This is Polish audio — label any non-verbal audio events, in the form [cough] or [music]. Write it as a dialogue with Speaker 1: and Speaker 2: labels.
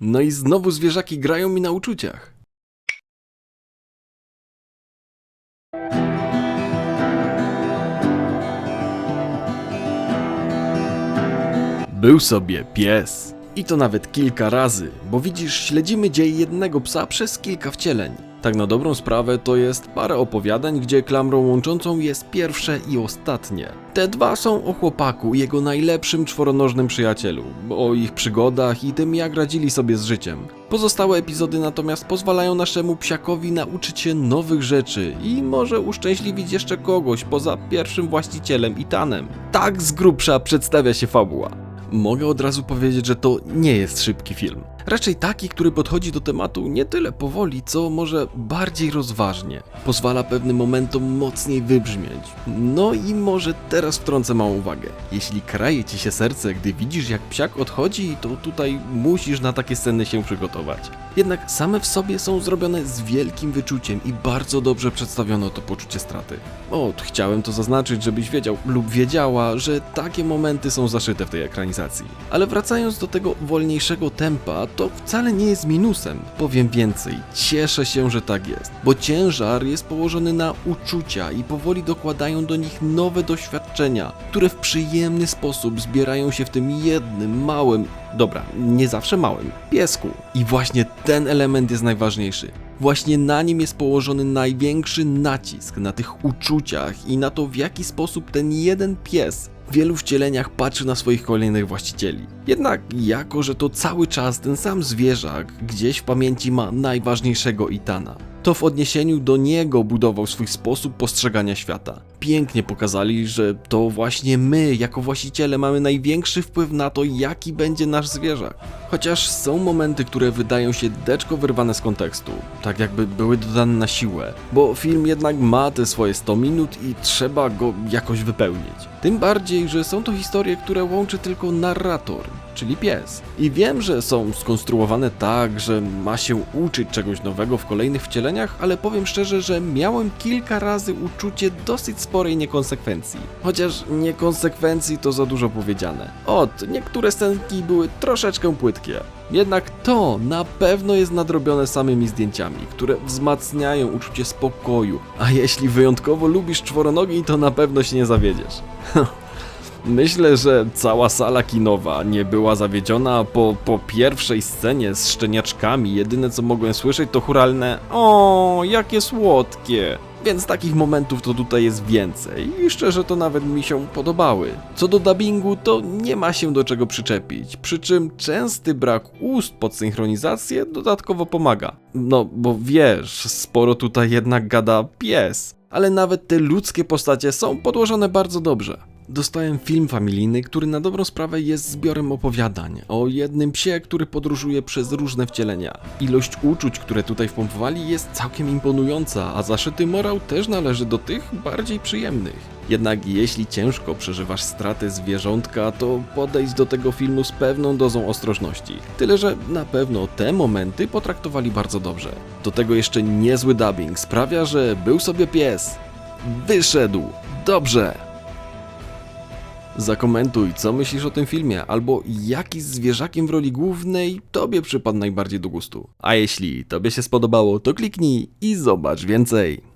Speaker 1: No i znowu zwierzaki grają mi na uczuciach. Był sobie pies. I to nawet kilka razy, bo widzisz, śledzimy dziej jednego psa przez kilka wcieleń. Tak na dobrą sprawę to jest parę opowiadań, gdzie klamrą łączącą jest pierwsze i ostatnie. Te dwa są o chłopaku i jego najlepszym czworonożnym przyjacielu, o ich przygodach i tym jak radzili sobie z życiem. Pozostałe epizody natomiast pozwalają naszemu psiakowi nauczyć się nowych rzeczy i może uszczęśliwić jeszcze kogoś poza pierwszym właścicielem Itanem. Tak z grubsza przedstawia się fabuła. Mogę od razu powiedzieć, że to nie jest szybki film. Raczej taki, który podchodzi do tematu nie tyle powoli, co może bardziej rozważnie. Pozwala pewnym momentom mocniej wybrzmieć. No i może teraz wtrącę małą uwagę. Jeśli kraje ci się serce, gdy widzisz jak psiak odchodzi, to tutaj musisz na takie sceny się przygotować. Jednak same w sobie są zrobione z wielkim wyczuciem i bardzo dobrze przedstawiono to poczucie straty. O, chciałem to zaznaczyć, żebyś wiedział lub wiedziała, że takie momenty są zaszyte w tej ekranizacji. Ale wracając do tego wolniejszego tempa, to wcale nie jest minusem. Powiem więcej, cieszę się, że tak jest, bo ciężar jest położony na uczucia i powoli dokładają do nich nowe doświadczenia, które w przyjemny sposób zbierają się w tym jednym małym, dobra, nie zawsze małym, piesku. I właśnie ten element jest najważniejszy. Właśnie na nim jest położony największy nacisk na tych uczuciach i na to, w jaki sposób ten jeden pies wielu wcieleniach patrzy na swoich kolejnych właścicieli. Jednak, jako że to cały czas ten sam zwierzak gdzieś w pamięci ma najważniejszego Itana, to w odniesieniu do niego budował swój sposób postrzegania świata. Pięknie pokazali, że to właśnie my, jako właściciele, mamy największy wpływ na to, jaki będzie nasz zwierzak. Chociaż są momenty, które wydają się deczko wyrwane z kontekstu, tak jakby były dodane na siłę, bo film jednak ma te swoje 100 minut i trzeba go jakoś wypełnić. Tym bardziej, że są to historie, które łączy tylko narrator, czyli pies. I wiem, że są skonstruowane tak, że ma się uczyć czegoś nowego w kolejnych wcieleniach, ale powiem szczerze, że miałem kilka razy uczucie dosyć sporej niekonsekwencji. Chociaż niekonsekwencji to za dużo powiedziane. Ot, niektóre scenki były troszeczkę płytkie. Jednak to na pewno jest nadrobione samymi zdjęciami, które wzmacniają uczucie spokoju, a jeśli wyjątkowo lubisz czworonogi, to na pewno się nie zawiedziesz. [laughs] Myślę, że cała sala kinowa nie była zawiedziona po, po pierwszej scenie z szczeniaczkami. Jedyne co mogłem słyszeć to churalne O, jakie słodkie. Więc takich momentów to tutaj jest więcej i szczerze to nawet mi się podobały. Co do dubbingu to nie ma się do czego przyczepić, przy czym częsty brak ust pod synchronizację dodatkowo pomaga. No bo wiesz, sporo tutaj jednak gada pies, ale nawet te ludzkie postacie są podłożone bardzo dobrze. Dostałem film familijny, który na dobrą sprawę jest zbiorem opowiadań o jednym psie, który podróżuje przez różne wcielenia. Ilość uczuć, które tutaj wpompowali jest całkiem imponująca, a zaszyty morał też należy do tych bardziej przyjemnych. Jednak jeśli ciężko przeżywasz stratę zwierzątka, to podejdź do tego filmu z pewną dozą ostrożności. Tyle, że na pewno te momenty potraktowali bardzo dobrze. Do tego jeszcze niezły dubbing sprawia, że był sobie pies. Wyszedł. Dobrze. Zakomentuj, co myślisz o tym filmie, albo jaki zwierzakiem w roli głównej tobie przypadł najbardziej do gustu. A jeśli tobie się spodobało, to kliknij i zobacz więcej.